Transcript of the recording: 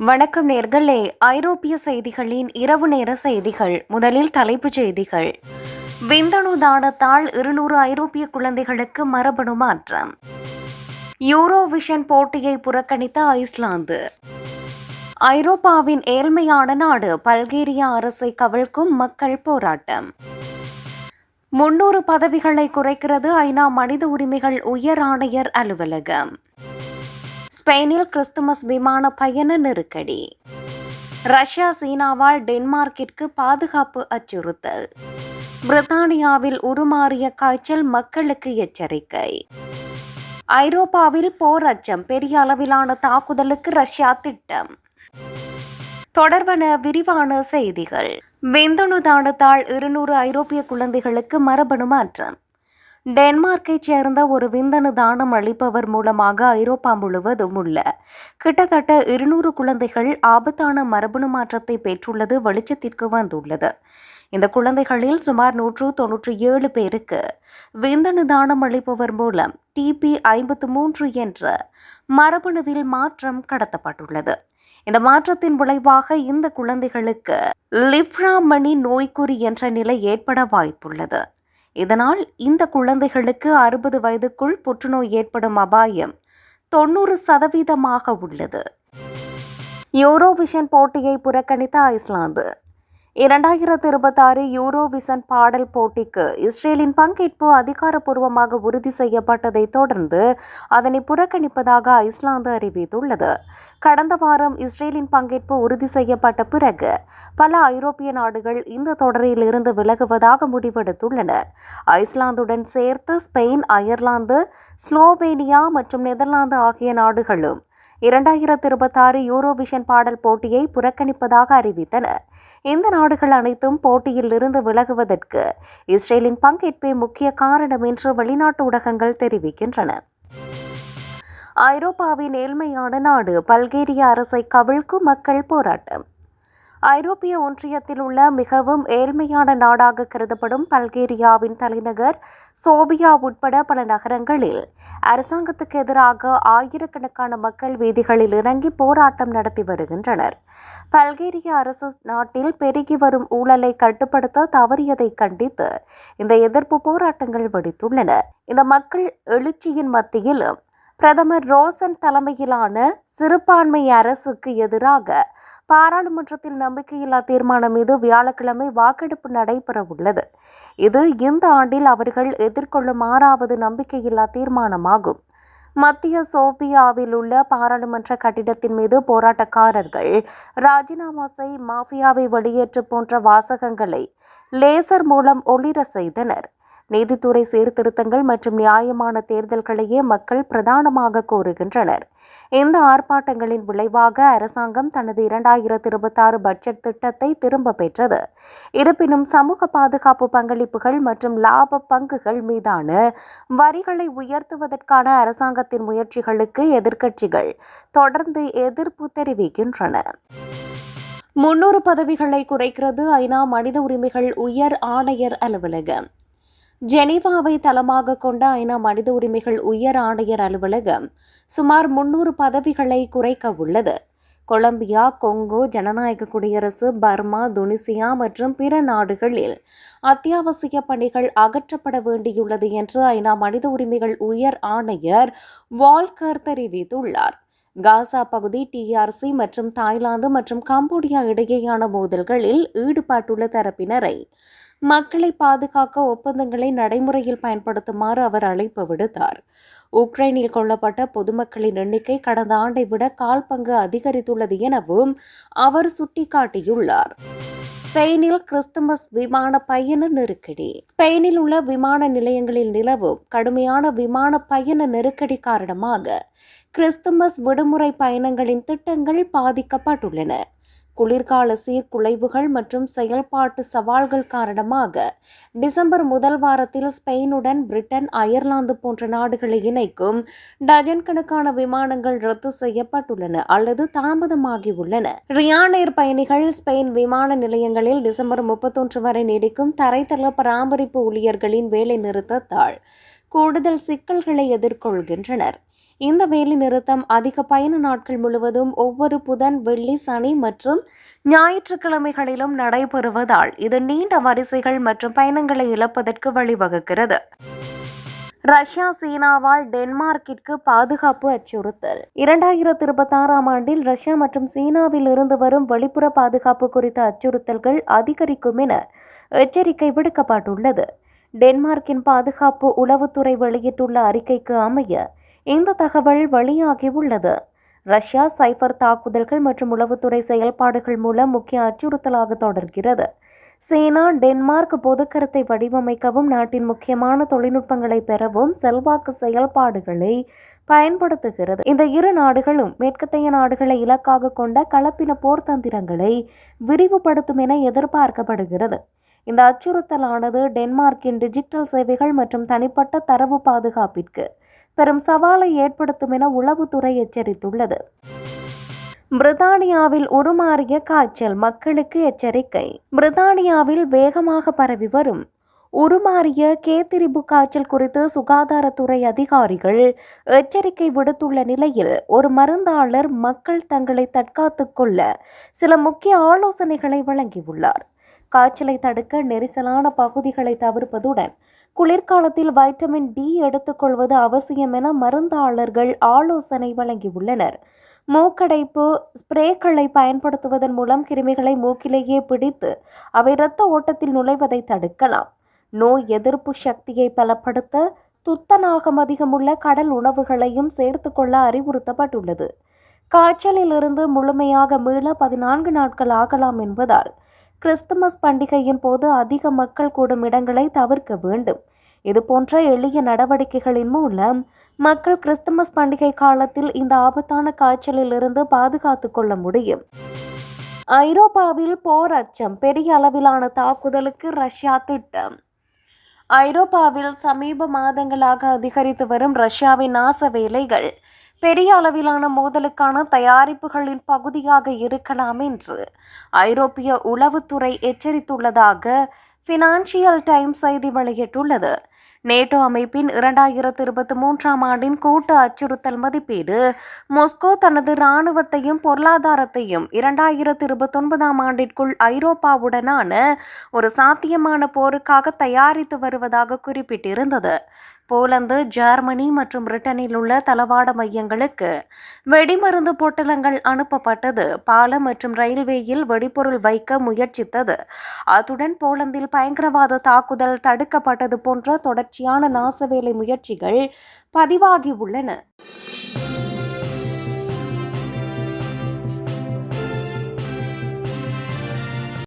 வணக்கம் நேர்களே. ஐரோப்பிய செய்திகளின் இரவு நேர செய்திகள். முதலில் தலைப்புச் செய்திகள். விந்தணு தானத்தால் இருநூறு ஐரோப்பிய குழந்தைகளுக்கு மரபணு மாற்றம். யூரோவிஷன் போட்டியை புறக்கணித்த ஐஸ்லாந்து. ஐரோப்பாவின் ஏழ்மையான நாடு பல்கேரியா அரசை கவிழ்க்கும் மக்கள் போராட்டம். முன்னூறு பதவிகளை குறைக்கிறது ஐநா மனித உரிமைகள் உயர் ஆணையர் அலுவலகம். ஸ்பெயினில் கிறிஸ்துமஸ் விமான பயண நெருக்கடி. ரஷ்யா சீனாவால் டென்மார்க்கிற்கு பாதுகாப்பு அச்சுறுத்தல். பிரித்தானியாவில் உருமாறிய காய்ச்சல் மக்களுக்கு எச்சரிக்கை. ஐரோப்பாவில் போர் அச்சம் பெரிய அளவிலான தாக்குதலுக்கு ரஷ்யா திட்டம். தொடர்பான விரிவான செய்திகள். விந்தணு தானத்தால் இருநூறு ஐரோப்பிய குழந்தைகளுக்கு மரபணு மாற்றம். டென்மார்க்கைச் சேர்ந்த ஒரு விந்தணு தானம் அளிப்பவர் மூலமாக ஐரோப்பா முழுவதும் உள்ள கிட்டத்தட்ட இருநூறு குழந்தைகள் ஆபத்தான மரபணு மாற்றத்தை பெற்றுள்ளது வெளிச்சத்திற்கு வந்துள்ளது. இந்த குழந்தைகளில் சுமார் நூற்று தொன்னூற்றி ஏழு பேருக்கு விந்தணு தானம் அளிப்பவர் மூலம் டிபி ஐம்பத்து மூன்று என்ற மரபணுவில் மாற்றம் கடத்தப்பட்டுள்ளது. இந்த மாற்றத்தின் விளைவாக இந்த குழந்தைகளுக்கு லிப்ராமணி நோய்க்குறி என்ற நிலை ஏற்பட வாய்ப்புள்ளது. இதனால் இந்த குழந்தைகளுக்கு அறுபது வயதுக்குள் புற்றுநோய் ஏற்படும் அபாயம் தொண்ணூறு சதவீதமாக உள்ளது. யூரோவிஷன் போட்டியை புறக்கணித்த ஐஸ்லாந்து இரண்டாயிரத்து இருபத்தாறு யூரோவிசன் பாடல் போட்டிக்கு இஸ்ரேலின் பங்கேற்பு அதிகாரப்பூர்வமாக உறுதி செய்யப்பட்டதை தொடர்ந்து அதனை புறக்கணிப்பதாக ஐஸ்லாந்து அறிவித்துள்ளது. கடந்த வாரம் இஸ்ரேலின் பங்கேற்பு உறுதி செய்யப்பட்ட பிறகு பல ஐரோப்பிய நாடுகள் இந்த தொடரில் இருந்து விலகுவதாக முடிவெடுத்துள்ளன. ஐஸ்லாந்துடன் சேர்த்து ஸ்பெயின் அயர்லாந்து ஸ்லோவேனியா மற்றும் நெதர்லாந்து ஆகிய நாடுகளும் இரண்டாயிரத்து இருபத்தாறு யூரோவிஷன் பாடல் போட்டியை புறக்கணிப்பதாக அறிவித்தன இந்த நாடுகள் அனைத்தும் போட்டியில் இருந்து விலகுவதற்கு இஸ்ரேலின் பங்கேற்பே முக்கிய காரணம் என்று வெளிநாட்டு ஊடகங்கள் தெரிவிக்கின்றன. ஐரோப்பாவின் ஏழ்மையான நாடு பல்கேரிய அரசை கவிழ்க்கும் மக்கள் போராட்டம். ஐரோப்பிய ஒன்றியத்தில் உள்ள மிகவும் ஏழ்மையான நாடாக கருதப்படும் பல்கேரியாவின் தலைநகர் சோபியா உட்பட பல நகரங்களில் அரசாங்கத்துக்கு எதிராக ஆயிரக்கணக்கான மக்கள் வீதிகளில் இறங்கி போராட்டம் நடத்தி வருகின்றனர். பல்கேரிய அரசு நாட்டில் பெருகி வரும் ஊழலை கட்டுப்படுத்த தவறியதை கண்டித்து இந்த எதிர்ப்பு போராட்டங்கள் வெடித்துள்ளன. இந்த மக்கள் எழுச்சியின் மத்தியிலும் பிரதமர் ரோசன் தலைமையிலான சிறுபான்மை அரசுக்கு எதிராக பாராளுமன்றத்தில் நம்பிக்கையில்லா தீர்மானம் மீது வியாழக்கிழமை வாக்கெடுப்பு நடைபெற உள்ளது இது இந்த ஆண்டில் அவர்கள் எதிர்கொள்ளும் ஆறாவது நம்பிக்கையில்லா தீர்மானமாகும். மத்திய சோபியாவில் உள்ள பாராளுமன்ற கட்டிடத்தின் மீது போராட்டக்காரர்கள் ராஜினாமா செய் மாஃபியாவை வெளியேற்று போன்ற வாசகங்களை லேசர் மூலம் ஒளிர செய்தனர். நீதித்துறை சீர்திருத்தங்கள் மற்றும் நியாயமான தேர்தல்களையே மக்கள் பிரதானமாக கோருகின்றனர். இந்த ஆர்ப்பாட்டங்களின் விளைவாக அரசாங்கம் தனது இரண்டாயிரத்தி இருபத்தாறு பட்ஜெட் திட்டத்தை திரும்ப பெற்றது. இருப்பினும் சமூக பாதுகாப்பு பங்களிப்புகள் மற்றும் லாப பங்குகள் மீதான வரிகளை உயர்த்துவதற்கான அரசாங்கத்தின் முயற்சிகளுக்கு எதிர்க்கட்சிகள் தொடர்ந்து எதிர்ப்பு தெரிவிக்கின்றன. முன்னூறு பதவிகளை குறைக்கிறது ஐநா மனித உரிமைகள் உயர் ஆணையர் அலுவலகம். ஜெனீவாவை தளமாக கொண்ட ஐநா மனித உரிமைகள் உயர் ஆணையர் அலுவலகம் சுமார் முன்னூறு பதவிகளை குறைக்க உள்ளது. கொலம்பியா கொங்கோ ஜனநாயக குடியரசு பர்மா துனிசியா மற்றும் பிற நாடுகளில் அத்தியாவசிய பணிகள் அகற்றப்பட வேண்டியுள்ளது என்று ஐநா மனித உரிமைகள் உயர் ஆணையர் வால்கர் தெரிவித்துள்ளார். காசா பகுதி டிஆர்சி மற்றும் தாய்லாந்து மற்றும் கம்போடியா இடையேயான மோதல்களில் ஈடுபட்டுள்ள தரப்பினரை மக்களை பாதுகாக்க ஒப்பந்தங்களை நடைமுறையில் பயன்படுத்துமாறு அவர் அழைப்பு விடுத்தார். உக்ரைனில் கொல்லப்பட்ட பொதுமக்களின் எண்ணிக்கை கடந்த ஆண்டை விட கால் பங்கு அதிகரித்துள்ளது எனவும் அவர் சுட்டிக்காட்டியுள்ளார். ஸ்பெயினில் கிறிஸ்துமஸ் விமான பயண நெருக்கடி. ஸ்பெயினில் உள்ள விமான நிலையங்களில் நிலவும் கடுமையான விமான பயண நெருக்கடி காரணமாக கிறிஸ்துமஸ் விடுமுறை பயணங்களின் திட்டங்கள் பாதிக்கப்பட்டுள்ளன. குளிர்கால சீர்குலைவுகள் மற்றும் செயல்பாட்டு சவால்கள் காரணமாக டிசம்பர் முதல் வாரத்தில் ஸ்பெயினுடன் பிரிட்டன் அயர்லாந்து போன்ற நாடுகளை இணைக்கும் டஜன் கணக்கான விமானங்கள் ரத்து செய்யப்பட்டுள்ளன அல்லது தாமதமாகியுள்ளன. ரியானேர் பயணிகள் ஸ்பெயின் விமான நிலையங்களில் டிசம்பர் முப்பத்தொன்று வரை நீடிக்கும் தரைத்தள பராமரிப்பு ஊழியர்களின் வேலை நிறுத்தத்தால் கூடுதல் சிக்கல்களை எதிர்கொள்கின்றனர். இந்த வேலை நிறுத்தம் அதிக பயண நாட்கள் முழுவதும் ஒவ்வொரு புதன் வெள்ளி சனி மற்றும் ஞாயிற்றுக்கிழமைகளிலும் நடைபெறுவதால் இது நீண்ட வரிசைகள் மற்றும் பயணங்களை இழப்பதற்கு வழிவகுக்கிறது. ரஷ்யா சீனாவால் டென்மார்க்கிற்கு பாதுகாப்பு அச்சுறுத்தல். இரண்டாயிரத்தி இருபத்தி ஆறாம் ஆண்டில் ரஷ்யா மற்றும் சீனாவில் இருந்து வரும் வெளிப்புற பாதுகாப்பு குறித்த அச்சுறுத்தல்கள் அதிகரிக்கும் என எச்சரிக்கை விடுக்கப்பட்டுள்ளது. டென்மார்க்கின் பாதுகாப்பு உளவுத்துறை வெளியிட்டுள்ள அறிக்கைக்கு அமைய இந்த தகவல் வெளியாகியுள்ளது. ரஷ்யா சைபர் தாக்குதல்கள் மற்றும் உளவுத்துறை செயல்பாடுகள் மூலம் முக்கிய அச்சுறுத்தலாக தொடர்கிறது. சீனா டென்மார்க் பொதுக்கருத்தை வடிவமைக்கவும் நாட்டின் முக்கியமான தொழில்நுட்பங்களை பெறவும் செல்வாக்கு செயல்பாடுகளை பயன்படுத்துகிறது. இந்த இரு நாடுகளும் மேற்கத்தைய நாடுகளை இலக்காக கொண்ட கலப்பின போர் தந்திரங்களை விரிவுபடுத்தும் என எதிர்பார்க்கப்படுகிறது. இந்த அச்சுறுத்தலானது டென்மார்க்கின் டிஜிட்டல் சேவைகள் மற்றும் தனிப்பட்ட தரவு பாதுகாப்பிற்கு பெரும் சவாலை ஏற்படுத்தும் என உளவுத்துறை எச்சரித்துள்ளது. பிரித்தானியாவில் உருமாறிய காய்ச்சல் மக்களுக்கு எச்சரிக்கை. பிரித்தானியாவில் வேகமாக பரவி வரும் உருமாறிய கேத்திரிபு காய்ச்சல் குறித்து சுகாதாரத்துறை அதிகாரிகள் எச்சரிக்கை விடுத்துள்ள நிலையில் ஒரு மருந்தாளர் மக்கள் தங்களை தற்காத்துக் கொள்ள சில முக்கிய ஆலோசனைகளை வழங்கியுள்ளார். காய்ச்சலை தடுக்க நெரிசலான பகுதிகளை தவிர்ப்பதுடன் குளிர்காலத்தில் வைட்டமின் டி எடுத்துக்கொள்வது அவசியம் என மருந்தாளர்கள் ஆலோசனை வழங்கியுள்ளனர். மூக்கடைப்பு ஸ்ப்ரேக்களை பயன்படுத்துவதன் மூலம் கிருமிகளை மூக்கிலேயே பிடித்து அவை இரத்த ஓட்டத்தில் நுழைவதை தடுக்கலாம். நோய் எதிர்ப்பு சக்தியை பலப்படுத்த துத்தநாகம் அதிகமுள்ள கடல் உணவுகளையும் சேர்த்து கொள்ள அறிவுறுத்தப்பட்டுள்ளது. காய்ச்சலிலிருந்து முழுமையாக மீள பதினான்கு நாட்கள் ஆகலாம் என்பதால் கிறிஸ்துமஸ் பண்டிகையின் போது அதிக மக்கள் கூடும் இடங்களை தவிர்க்க வேண்டும். இதுபோன்ற எளிய நடவடிக்கைகளின் மூலம் மக்கள் கிறிஸ்துமஸ் பண்டிகை காலத்தில் இந்த ஆபத்தான காய்ச்சலில் இருந்து கொள்ள முடியும். ஐரோப்பாவில் போர் அச்சம் பெரிய அளவிலான தாக்குதலுக்கு ரஷ்யா திட்டம். ஐரோப்பாவில் சமீப மாதங்களாக அதிகரித்து வரும் ரஷ்யாவின் நாச வேலைகள். பெரிய அளவிலான மோதலுக்கான தயாரிப்புகளின் பகுதியாக இருக்கலாம் என்று ஐரோப்பிய உளவுத்துறை எச்சரித்துள்ளதாக ஃபினான்சியல் டைம்ஸ் செய்தி வெளியிட்டுள்ளது. நேட்டோ அமைப்பின் இரண்டாயிரத்து இருபத்தி மூன்றாம் ஆண்டின் கூட்டு அச்சுறுத்தல் மதிப்பீடு மொஸ்கோ தனது இராணுவத்தையும் பொருளாதாரத்தையும் இரண்டாயிரத்து இருபத்தொன்பதாம் ஆண்டிற்குள் ஐரோப்பாவுடனான ஒரு சாத்தியமான போருக்காக தயாரித்து வருவதாக குறிப்பிட்டிருந்தது. போலந்து ஜெர்மனி மற்றும் பிரிட்டனில் உள்ள தளவாட மையங்களுக்கு வெடிமருந்து பொட்டலங்கள் அனுப்பப்பட்டது. பாலம் மற்றும் ரயில்வேயில் வெடிபொருள் வைக்க முயற்சித்தது. அத்துடன் போலந்தில் பயங்கரவாத தாக்குதல் தடுக்கப்பட்டது போன்ற தொடர்ச்சியான நாசவேலை முயற்சிகள் பதிவாகியுள்ளன.